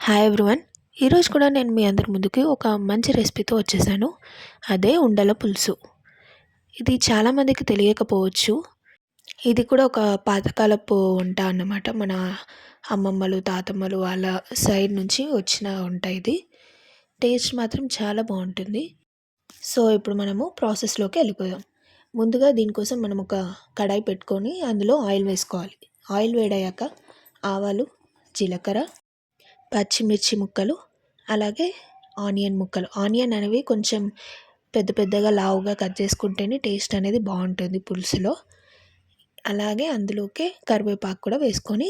Hi everyone ఈరోజు కూడా నేను మీ అందరి ముందుకి ఒక మంచి రెసిపీతో వచ్చేసాను. అదే ఉండల పులుసు. ఇది చాలామందికి తెలియకపోవచ్చు. ఇది కూడా ఒక పాతకాలపు వంట అన్నమాట. మన అమ్మమ్మలు తాతమ్మలు వాళ్ళ సైడ్ నుంచి వచ్చిన వంట ఇది. టేస్ట్ మాత్రం చాలా బాగుంటుంది. సో ఇప్పుడు మనము ప్రాసెస్లోకి వెళ్ళిపోదాం. ముందుగా దీనికోసం మనం ఒక కడాయి పెట్టుకొని అందులో ఆయిల్ వేసుకోవాలి. ఆయిల్ వేడయ్యాక ఆవాలు జీలకర్ర పచ్చిమిర్చి ముక్కలు అలాగే ఆనియన్ ముక్కలు. ఆనియన్ అనేవి కొంచెం పెద్ద పెద్దగా లావుగా కట్ చేసుకుంటేనే టేస్ట్ అనేది బాగుంటుంది పులుసులో. అలాగే అందులోకే కరివేపాకు కూడా వేసుకొని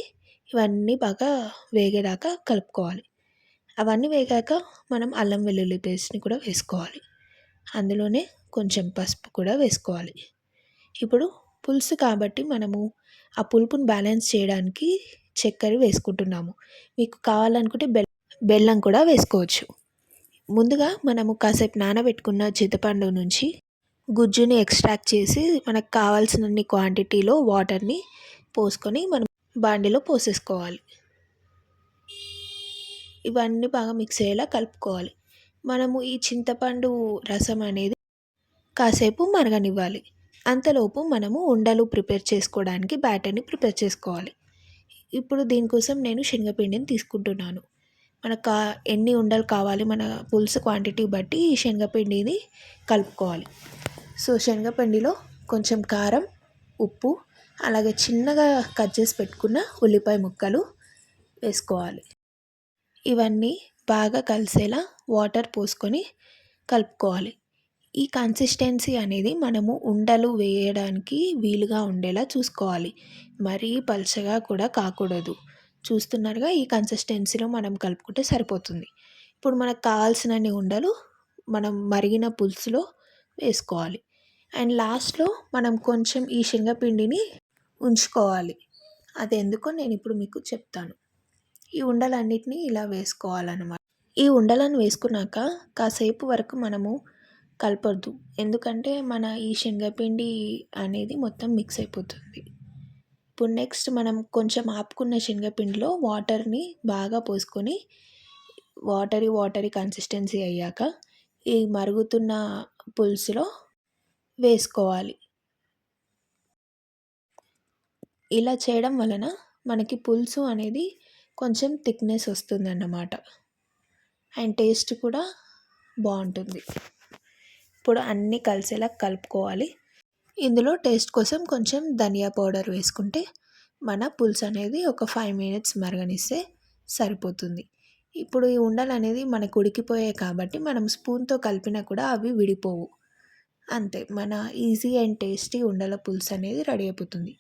ఇవన్నీ బాగా వేగేదాకా కలుపుకోవాలి. అవన్నీ వేగాక మనం అల్లం వెల్లుల్లి పేస్ట్ని కూడా వేసుకోవాలి. అందులోనే కొంచెం పసుపు కూడా వేసుకోవాలి. ఇప్పుడు పులుసు కాబట్టి మనము ఆ పులుపుని బ్యాలెన్స్ చేయడానికి చక్కెర వేసుకుంటున్నాము. మీకు కావాలనుకుంటే బెల్ బెల్లం కూడా వేసుకోవచ్చు. ముందుగా మనము కాసేపు నానబెట్టుకున్న చింతపండు నుంచి గుజ్జుని ఎక్స్ట్రాక్ట్ చేసి మనకు కావాల్సినన్ని క్వాంటిటీలో వాటర్ని పోసుకొని మనం బాండిలో పోసేసుకోవాలి. ఇవన్నీ బాగా మిక్స్ అయ్యేలా కలుపుకోవాలి. మనము ఈ చింతపండు రసం అనేది కాసేపు మరగనివ్వాలి. అంతలోపు మనము ఉండలు ప్రిపేర్ చేసుకోవడానికి బ్యాటర్ని ప్రిపేర్ చేసుకోవాలి. ఇప్పుడు దీనికోసం నేను శనగపిండిని తీసుకుంటున్నాను. మనకు ఎన్ని ఉండలు కావాలి మన పులుసు క్వాంటిటీ బట్టి ఈ శనగపిండిని కలుపుకోవాలి. సో శనగపిండిలో కొంచెం కారం ఉప్పు అలాగే చిన్నగా కట్ చేసి పెట్టుకున్న ఉల్లిపాయ ముక్కలు వేసుకోవాలి. ఇవన్నీ బాగా కలిసేలా వాటర్ పోసుకొని కలుపుకోవాలి. ఈ కన్సిస్టెన్సీ అనేది మనము ఉండలు వేయడానికి వీలుగా ఉండేలా చూసుకోవాలి. మరీ పలుచగా కూడా కాకూడదు. చూస్తున్నారుగా ఈ కన్సిస్టెన్సీలో మనం కలుపుకుంటే సరిపోతుంది. ఇప్పుడు మనకు కావాల్సినన్ని ఉండలు మనం మరిగిన పులుసులో వేసుకోవాలి. అండ్ లాస్ట్లో మనం కొంచెం ఈ శనగపిండిని ఉంచుకోవాలి. అది ఎందుకో నేను ఇప్పుడు మీకు చెప్తాను. ఈ ఉండలన్నిటినీ ఇలా వేసుకోవాలన్నమాట. ఈ ఉండలను వేసుకున్నాక కాసేపు వరకు మనము కలపొద్దు. ఎందుకంటే మన ఈ శనగపిండి అనేది మొత్తం మిక్స్ అయిపోతుంది. ఇప్పుడు నెక్స్ట్ మనం కొంచెం ఆపుకున్న శనగపిండిలో వాటర్ని బాగా పోసుకొని వాటరీ వాటరీ కన్సిస్టెన్సీ అయ్యాక ఈ మరుగుతున్న పులుసులో వేసుకోవాలి. ఇలా చేయడం వలన మనకి పులుసు అనేది కొంచెం థిక్నెస్ వస్తుందన్నమాట. అండ్ టేస్ట్ కూడా బాగుంటుంది. ఇప్పుడు అన్నీ కలిసేలా కలుపుకోవాలి. ఇందులో టేస్ట్ కోసం కొంచెం ధనియా పౌడర్ వేసుకుంటే మన పులుసు అనేది ఒక ఫైవ్ మినిట్స్ మరగనిస్తే సరిపోతుంది. ఇప్పుడు ఈ ఉండలు అనేది మనకు ఉడికిపోయాయి కాబట్టి మనం స్పూన్తో కలిపినా కూడా అవి విడిపోవు. అంతే మన ఈజీ అండ్ టేస్టీ ఉండల పులుసు అనేది రెడీ అయిపోతుంది.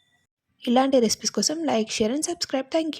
ఇలాంటి రెసిపీస్ కోసం like share and subscribe. Thank you